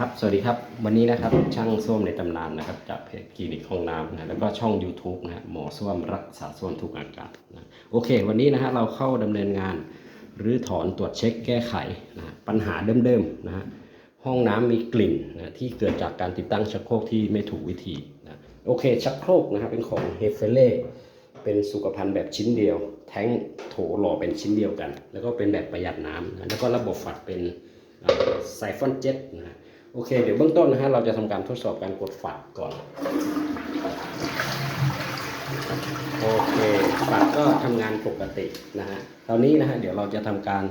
ครับ สวัสดีครับ วันนี้นะครับ ช่างส้วมในตำนานนะครับ จากเพจคลินิกห้องน้ำนะแล้วก็ช่อง YouTube นะฮะหมอส้วมรักษาส้วมทุกอาการนะโอเค วันนี้นะฮะเราเข้าดำเนินงานหรือถอนตรวจเช็คแก้ไขนะปัญหาเดิมๆนะฮะห้องน้ำมีกลิ่นนะที่เกิดจากการติดตั้งชักโครกที่ไม่ถูกวิธีนะโอเค ชักโครกนะครับเป็นของเฮเฟเล่เป็นสุขภัณฑ์แบบชิ้นเดียว แท้งโถหล่อเป็นชิ้นเดียวกัน แล้วก็เป็นแบบประหยัดน้ำนะแล้วก็ระบบฝัดเป็นไซฟอนเจ็ตนะฮะ โอเค เดี๋ยวเบื้องต้นนะฮะเราจะทำการทดสอบการกดฝัดก่อน โอเคฝัดก็ทำงานปกตินะฮะตอนนี้นะฮะเดี๋ยวเราจะทำการ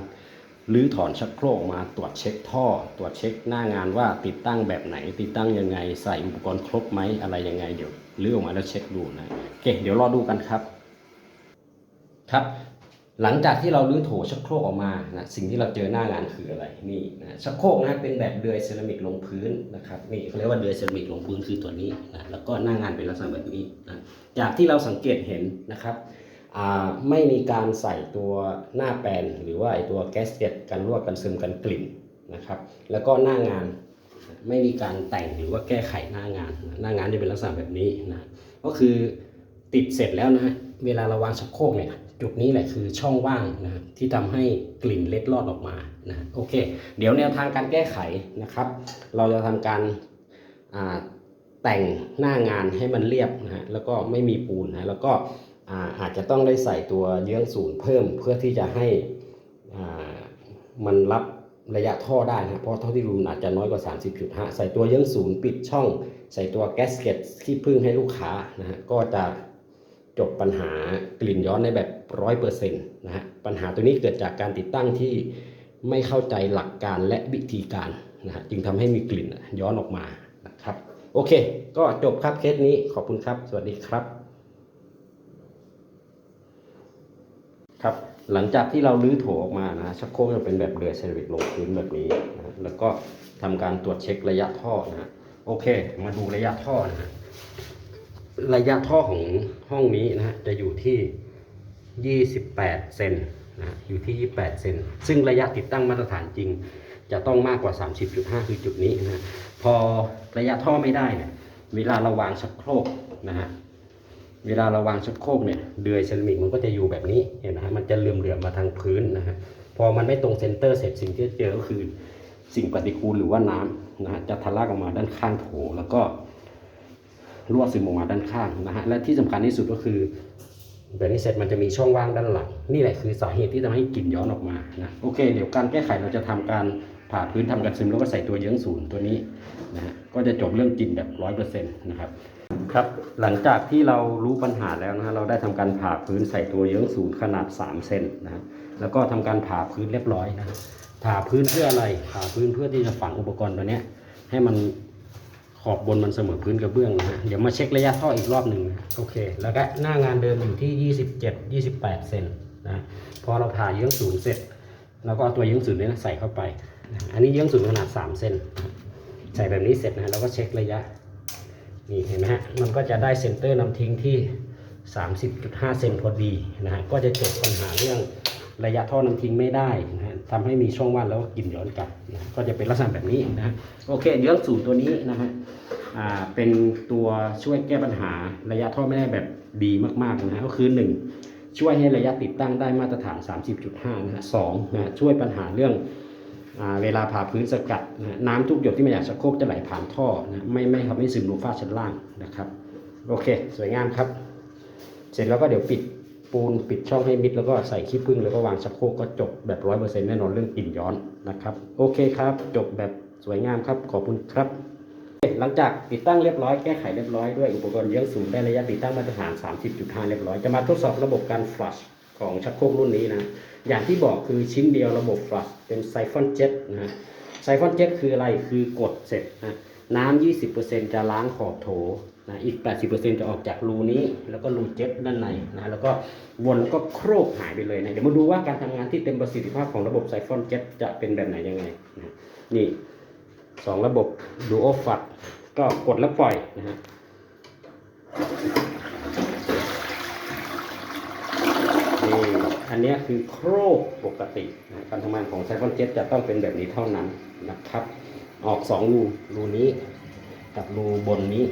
รื้อถอนชักโครกมาตรวจเช็คท่อ ตรวจเช็คหน้างานว่าติดตั้งแบบไหน ติดตั้งยังไง ใส่อุปกรณ์ครบไหมอะไรยังไงเดี๋ยวรื้อออกมาแล้วเช็คดูนะโอเคเดี๋ยวรอดูกันครับ ครับ หลังจากที่เราลื้อโถชักโครกออกมานะสิ่งที่เราเจอหน้างานคืออะไรนี่นะชักโครกนะเป็นแบบเดือยเซรามิกลงพื้นนะครับนี่เขาเรียกว่าเดือยเซรามิกลงพื้นคือตัวนี้นะแล้วก็หน้างานเป็นลักษณะแบบนี้นะจากที่เราสังเกตเห็นนะครับไม่มีการใส่ตัวหน้าแปลนหรือว่าไอตัวแกสเก็ตกันรั่วกันซึมกันกลิ่นนะครับ แล้วก็หน้างานไม่มีการแต่งหรือว่าแก้ไขหน้างาน หน้างานจะเป็นลักษณะแบบนี้นะก็คือติดเสร็จแล้วนะเวลาเราวางชักโครกเนี่ย จุดนี้แหละคือช่องว่างนะที่ทำให้กลิ่นเล็ดลอดออกมานะโอเค เดี๋ยวแนวทางการแก้ไขนะครับ เราจะทำการแต่งหน้างานให้มันเรียบนะฮะแล้วก็ไม่มีปูนนะแล้วก็อาอาจจะต้องได้ใส่ตัวเยื้องศูนย์เพิ่มเพื่อที่จะให้มันรับระยะท่อได้นะเพราะเท่าที่รู้อาจจะน้อยกว่า 30.5 ใส่ตัวเยื้องศูนย์ปิดช่อง ใส่ตัวแกสเก็ตที่พึ่งให้ลูกค้านะฮะก็จะ จบปัญหากลิ่นย้อนในแบบร้อยเปอร์เซ็นต์นะฮะปัญหาตัวนี้เกิดจากการติดตั้งที่ไม่เข้าใจหลักการและวิธีการนะฮะจึงทำให้มีกลิ่นย้อนออกมานะครับโอเค ก็จบครับเคสนี้ขอบคุณครับ สวัสดีครับ ครับ หลังจากที่เราลื้อโถออกมานะชักโครกจะเป็นแบบเดือยเซรามิกลงพื้นแบบนี้นะแล้วก็ทำการตรวจเช็คระยะท่อนะฮะโอเค มาดูระยะท่อนะฮะ ระยะท่อของห้องนี้นะฮะจะอยู่ที่ 28 เซนนะฮะอยู่ที่ 28 เซนซึ่งระยะติดตั้งมาตรฐานจริง จะต้องมากกว่า 30.5 คือจุดนี้นะฮะพอระยะท่อไม่ได้เนี่ยเวลาเราวางชักโครกนะฮะเวลาเราวางชักโครกเนี่ยเดือยเซรามิกมันก็จะอยู่แบบนี้เห็นไหมฮะมันจะเหลื่อมๆมาทางพื้นนะฮะพอมันไม่ตรงเซนเตอร์เสร็จสิ่งที่เจอก็คือสิ่งปฏิกูลหรือว่าน้ำนะฮะจะทะลักออกมาด้านข้างโถแล้วก็ รั่วซึมออกมาด้านข้างนะฮะและที่สำคัญที่สุดก็คือแบบนี้เสร็จมันจะมีช่องว่างด้านหลัง นี่แหละคือสาเหตุที่ทำให้กลิ่นย้อนออกมานะโอเค เดี๋ยวการแก้ไขเราจะทำการผ่าพื้นทำการซึมแล้วก็ใส่ตัวเยื้องศูนย์ตัวนี้นะฮะก็จะจบเรื่องกลิ่นแบบร้อยเปอร์เซ็นต์นะครับครับหลังจากที่เรารู้ปัญหาแล้วนะฮะเราได้ทำการผ่าพื้นใส่ตัวเยื้องศูนย์ขนาด3เซนนะฮะแล้วก็ทำการผ่าพื้นเรียบร้อยนะผ่าพื้นเพื่ออะไรผ่าพื้นเพื่อที่จะฝังอุปกรณ์ตัวนี้ให้มัน ขอบบนมันเสมอพื้นกระเบื้องนะฮะเดี๋ยวมาเช็คระยะท่ออีกรอบหนึ่งนะโอเค แล้วก็หน้างานเดิมอยู่ที่ 27 28 เซนนะพอเราผ่าเยื้องศูนย์เสร็จแล้วก็เอาตัวเยื้องศูนย์นี่ยใส่เข้าไป อันนี้เยื้องศูนย์ขนาด 3 เซนใส่แบบนี้เสร็จนะเราก็เช็คระยะนี่เห็นไหมฮะมันก็จะได้เซนเตอร์นำทิ้งที่ 30.5 เซนพอดีนะฮะก็จะจบปัญหาเรื่อง ระยะท่อน้ำทิ้งไม่ได้นะฮะทำให้มีช่องว่างแล้วก็กลิ่นย้อนกลับนะก็จะเป็นลักษณะแบบนี้นะโอเคเรื่องสูตรตัวนี้นะฮะอ่าเป็นตัวช่วยแก้ปัญหาระยะท่อไม่ได้แบบดีมากๆนะฮะก็คือ 1 ช่วยให้ระยะติดตั้งได้มาตรฐาน 30.5นะฮะสองนะฮะช่วยปัญหาเรื่องอเวลาผ่าพื้นสกัดนะน้ำทุกหยดที่มาจากชักโครกจะไหลผ่านท่อนะไม่ไม่ทำให้ซึมลงฝ้าชั้นล่างนะครับ โอเค สวยงามครับ เสร็จแล้วก็เดี๋ยวปิด ปูนปิดช่องให้มิดแล้วก็ใส่ขี้ผึ้งแล้วก็วางชักโครกก็จบแบบร้อยเปอร์เซ็นต์แน่นอนเรื่องกลิ่นย้อนนะครับโอเคครับ จบแบบสวยงามครับ ขอบคุณครับ หลังจากติดตั้งเรียบร้อยแก้ไขเรียบร้อยด้วยอุปกรณ์เยื้องสูงได้ระยะติดตั้งมาตรฐาน 30.5 เรียบร้อยจะมาทดสอบระบบการฟลัชของชักโครกรุ่นนี้นะอย่างที่บอกคือชิ้นเดียวระบบฟลัชเป็นไซฟอนเจ็ตนะฮะไซฟอนเจ็ตคืออะไรคือกดเสร็จนะน้ำ20%จะล้างขอบโถ นะอีก 80%จะออกจากรูนี้ แล้วก็รูเจ็ตด้านในนะแล้วก็วนแล้วก็โครกหายไปเลยนะเดี๋ยวมาดูว่าการทำงานที่เต็มประสิทธิภาพของระบบไซฟอนเจ็ตจะเป็นแบบไหนยังไงนะนี่สองระบบดูโอฟัดก็กดแล้วปล่อยนะฮะนี่อันนี้คือโครกปกตินะการทำงานของไซฟอนเจ็ตจะต้องเป็นแบบนี้เท่านั้นนะครับ ออกสองรูรูนี้กับรูบนนี้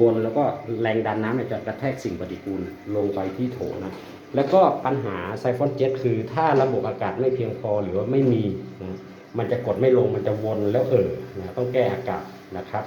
วนแล้วก็แรงดันน้ำจะกระแทกสิ่งปฏิกูลลงไปที่โถนะแล้วก็ปัญหาไซฟอนเจ็ตคือถ้าระบบอากาศไม่เพียงพอหรือว่าไม่มีนะมันจะกดไม่ลงมันจะวนแล้วเออนะต้องแก้อากาศนะครับ